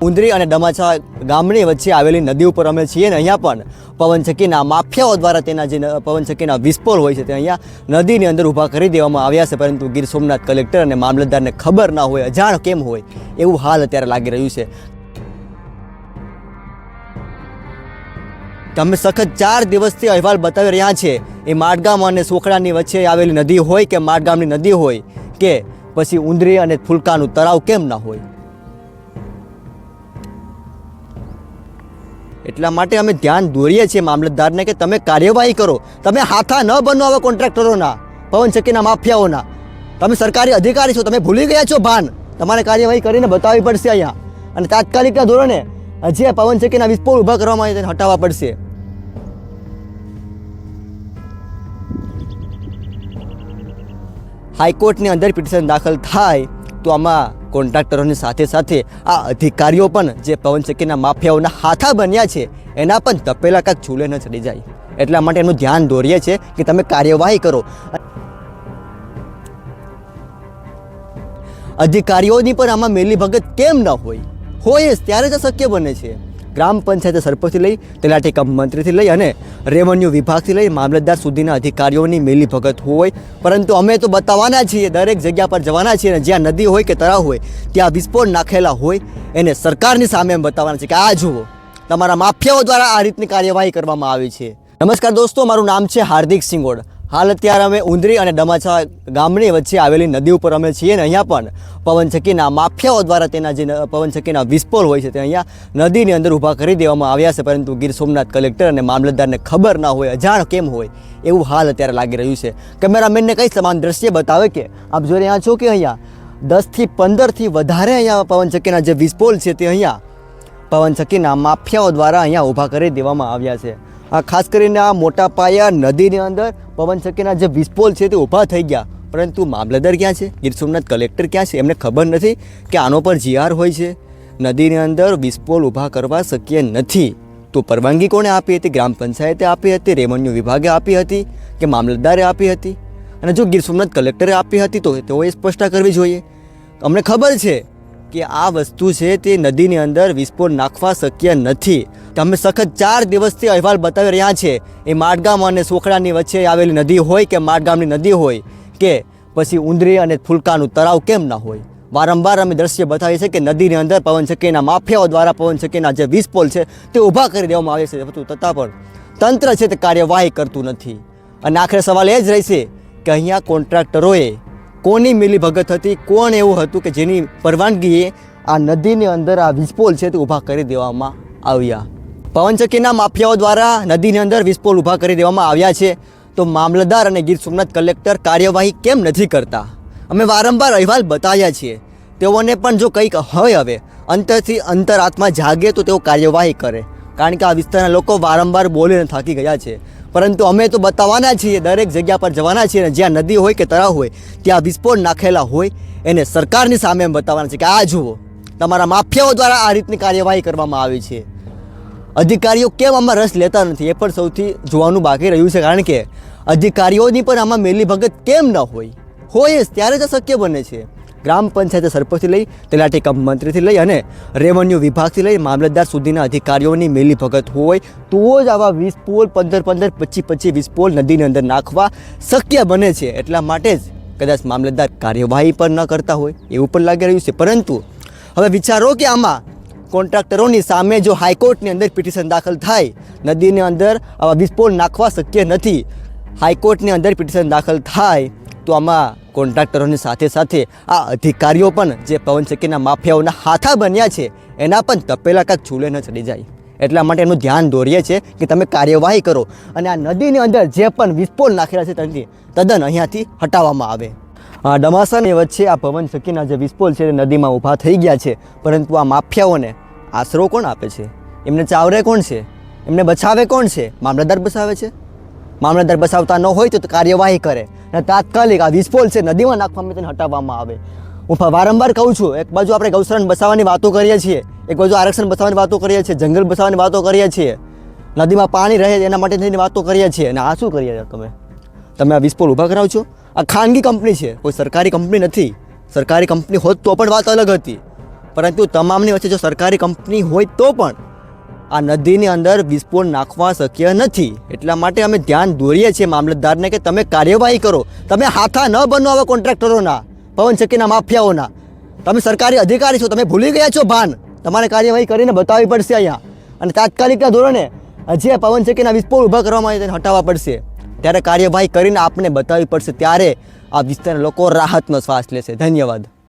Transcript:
ઉંદરી અને ડમાચા ગામની વચ્ચે આવેલી નદી ઉપર અમે છીએ ને અહીંયા પણ પવનચક્કીના માફિયાઓ દ્વારા તેના જે પવનચક્કીના વિસ્ફોર હોય છે તે અહીંયા નદીની અંદર ઊભા કરી દેવામાં આવ્યા છે, પરંતુ ગીર સોમનાથ કલેક્ટર અને મામલતદારને ખબર ના હોય, અજાણ કેમ હોય એવું હાલ અત્યારે લાગી રહ્યું છે. તમે સખત ચાર દિવસથી અહેવાલ બતાવી રહ્યા છે, એ માટગામ અને સોખડાની વચ્ચે આવેલી નદી હોય કે માટગામની નદી હોય કે પછી ઉંદરી અને ફૂલકાનું તળાવ કેમ ના હોય? એટલા માટે અમે ધ્યાન દોરીએ છીએ મામલતદારને કે તમે કાર્યવાહી કરો. તમે હાથા ન બનો આવા કોન્ટ્રાક્ટરોના પવનચક્કીના માફિયાઓના. તમે સરકારી અધિકારી છો, તમે ભૂલી ગયા છો ભાન. તમારે કાર્યવાહી કરીને બતાવવી પડશે અહીંયા. અને તાત્કાલિકના ધોરણે જે પવનચક્કીના વિસ્ફોટ ઊભા કરવામાં આવે તેને હટાવવા પડશે. હાઈકોર્ટની અંદર પિટિશન દાખલ થાય તો આમાં કોન્ટ્રાક્ટરોની સાથે સાથે આ અધિકારીઓ પણ જે પવનચક્કીના માફિયાઓના હાથા બન્યા છે, એના પણ તપેલા કાંક છૂલે ન ચડી જાય. એટલા માટે એનું ધ્યાન દોરીએ છીએ કે તમે કાર્યવાહી કરો. અધિકારીઓની પણ આમાં મેલી ભગત કેમ ન હોય? હોય જ ત્યારે જ શક્ય બને છે. ગ્રામ પંચાયત સરપંચથી લઈ, તલાટી કમ મંત્રીથી લઈ અને રેવન્યુ વિભાગથી લઈ મામલતદાર સુધીના અધિકારીઓની મેલી ભગત હોય. પરંતુ અમે તો બતાવવાના છીએ, દરેક જગ્યા પર જવાના છીએ અને જ્યાં નદી હોય કે તળાવ હોય, ત્યાં વિસ્ફોટ નાખેલા હોય એને સરકારની સામે એમ બતાવવાના છે કે આ જુઓ, તમારા માફિયાઓ દ્વારા આ રીતની કાર્યવાહી કરવામાં આવી છે. નમસ્કાર દોસ્તો, મારું નામ છે હાર્દિક સિંગોડ. હાલ અત્યારે અમે ઉંદરી અને ડમાછા ગામની વચ્ચે આવેલી નદી ઉપર અમે છીએ ને અહીંયા પણ પવનચક્કીના માફિયાઓ દ્વારા તેના જે પવનચક્કીના વિસ્ફોટ હોય છે તે અહીંયા નદીની અંદર ઊભા કરી દેવામાં આવ્યા છે, પરંતુ ગીર સોમનાથ કલેક્ટર અને મામલતદારને ખબર ના હોય, અજાણ કેમ હોય એવું હાલ અત્યારે લાગી રહ્યું છે. કેમેરામેનને કઈ સમાન દ્રશ્ય બતાવે કે આપ જોઈ અહીંયા છો કે અહીંયા દસથી પંદરથી વધારે અહીંયા પવનચક્કીના જે વિસ્ફોલ છે તે અહીંયા પવનચક્કીના માફિયાઓ દ્વારા અહીંયા ઊભા કરી દેવામાં આવ્યા છે. ખાસ કરીને આ મોટા પાયા નદીની અંદર પવનચક્કીના જે વિસ્ફોલ છે તે ઊભા થઈ ગયા. પરંતુ મામલતદાર ક્યાં છે? ગીર સોમનાથ કલેક્ટર ક્યાં છે? એમને ખબર નથી કે આનો પર જીઆર હોય છે. નદીની અંદર વિસ્ફોલ ઊભા કરવા શક્ય નથી. તો પરવાનગી કોણે આપી હતી? ગ્રામ પંચાયતે આપી હતી? રેવન્યુ વિભાગે આપી હતી? કે મામલતદારે આપી હતી? અને જો ગીર સોમનાથ કલેક્ટરે આપી હતી તો તેઓએ સ્પષ્ટતા કરવી જોઈએ. અમને ખબર છે કે આ વસ્તુ છે તે નદીની અંદર વિસ્ફોટ નાખવા શક્ય નથી. તમે સખત ચાર દિવસથી અહેવાલ બતાવી રહ્યા છે. એ માટગામ અને સોખડાની વચ્ચે આવેલી નદી હોય કે માટગામની નદી હોય કે પછી ઉંદરી અને ફૂલકાનું તળાવ કેમ ના હોય? વારંવાર અમે દ્રશ્ય બતાવીએ છીએ કે નદીની અંદર પવનચક્કીના માફિયાઓ દ્વારા પવનચક્કીના જે વિસ્ફોટ છે તે ઊભા કરી દેવામાં આવે છે. છતાં પણ તંત્ર છે તે કાર્યવાહી કરતું નથી. અને આખરે સવાલ એ જ રહેશે કે અહીંયા કોન્ટ્રાક્ટરોએ કોની મિલી ભગત હતી, કોણ એવું હતું કે જેની પરવાનગીએ આ નદીની અંદર આ વિસ્ફોટ છે તે ઊભા કરી દેવામાં આવ્યા. પવનચક્કીના માફિયાઓ દ્વારા નદીની અંદર વિસ્ફોટ ઊભા કરી દેવામાં આવ્યા છે. તો મામલતદાર અને ગીર સોમનાથ કલેક્ટર કાર્યવાહી કેમ નથી કરતા? અમે વારંવાર અહેવાલ બતાવ્યા છીએ. તેઓને પણ જો કંઈક હોય હવે, અંતરથી અંતરાત્મા જાગે તો તેઓ કાર્યવાહી કરે. કારણ કે આ વિસ્તારના લોકો વારંવાર બોલીને થાકી ગયા છે. પરંતુ અમે તો બતાવવાના છીએ, દરેક જગ્યા પર જવાના છીએ અને જ્યાં નદી હોય કે તળાવ હોય, ત્યાં વિસ્ફોટ નાખેલા હોય, એને સરકારની સામે એમ બતાવવાના છે કે આ જુઓ, તમારા માફિયાઓ દ્વારા આ રીતની કાર્યવાહી કરવામાં આવી છે. અધિકારીઓ કેમ આમાં રસ લેતા નથી, એ પણ સૌથી જોવાનું બાકી રહ્યું છે, કારણ કે અધિકારીઓની પણ આમાં મેલી ભગત કેમ ન હોય? હોય જ ત્યારે જ શક્ય બને છે. ગ્રામ પંચાયત સરપંચથી લઈ તલાટી કમ મંત્રીથી લઈ અને રેવન્યુ વિભાગથી લઈ મામલતદાર સુધીના અધિકારીઓની મેલી ભગત હોય તો જ આવા વીસ પોલ, પંદર પંદર પચીસ પચીસ વીસ પોલ નદીની અંદર નાખવા શક્ય બને છે. એટલા માટે જ કદાચ મામલતદાર કાર્યવાહી પણ ન કરતા હોય એવું પણ લાગી રહ્યું છે. પરંતુ હવે વિચારો કે આમાં કોન્ટ્રાક્ટરોની સામે જો હાઈકોર્ટની અંદર પિટિશન દાખલ થાય, નદીની અંદર આવા વિસ્ફોટ નાખવા શક્ય નથી, હાઈકોર્ટની અંદર પિટિશન દાખલ થાય, તો આમાં કોન્ટ્રાક્ટરોની સાથે સાથે આ અધિકારીઓ પણ જે પવનચક્કીના માફિયાઓના હાથા બન્યા છે, એના પણ તપેલા કાંક છૂલે ન ચડી જાય. એટલા માટે એનું ધ્યાન દોરીએ છીએ કે તમે કાર્યવાહી કરો અને આ નદીની અંદર જે પણ વિસ્ફોટ નાખેલા છે ત્યાંથી તદ્દન અહીંયાથી હટાવવામાં આવે. ડમાસાની વચ્ચે આ પવનચક્કીના જે વિસ્ફોટ છે તે નદીમાં ઊભા થઈ ગયા છે, પરંતુ આ માફિયાઓને આશરો કોણ આપે છે? એમને ચાવરે કોણ છે? એમને બચાવે કોણ છે? મામલતદાર બચાવે છે? મામલતદાર બસાવતા ન હોય તો કાર્યવાહી કરે. અને તાત્કાલિક આ વિસ્ફોલ છે નદીમાં નાખવામાં તેને હટાવવામાં આવે. હું વારંવાર કહું છું, એક બાજુ આપણે ગૌસરણ બસાવવાની વાતો કરીએ છીએ, એક બાજુ આરક્ષણ બસાવવાની વાતો કરીએ છીએ, જંગલ બસાવવાની વાતો કરીએ છીએ, નદીમાં પાણી રહે એના માટે થઈને વાતો કરીએ છીએ. અને આ શું કરીએ છીએ તમે? તમે આ વિસ્ફોલ ઊભા કરાવ છો આ ખાનગી કંપની છે, કોઈ સરકારી કંપની નથી. સરકારી કંપની હોત તો પણ વાત અલગ હતી. પરંતુ તમામની વચ્ચે જો સરકારી કંપની હોય તો પણ આ નદીની અંદર વિસ્ફોટ નાખવા શક્ય નથી. એટલા માટે અમે ધ્યાન દોરીએ છીએ મામલતદારને કે તમે કાર્યવાહી કરો. તમે હાથા ન બનો આવા કોન્ટ્રાક્ટરોના પવનચક્કીના માફિયાઓના. તમે સરકારી અધિકારી છો, તમે ભૂલી ગયા છો ભાન. તમારે કાર્યવાહી કરીને બતાવવી પડશે અહીંયા. અને તાત્કાલિકના ધોરણે જે પવનચક્કીના વિસ્ફોટ ઊભા કરવામાં આવે તેને હટાવવા પડશે. ત્યારે કાર્યવાહી કરીને આપને બતાવવી પડશે. ત્યારે આ વિસ્તારના લોકો રાહતનો શ્વાસ લેશે. ધન્યવાદ.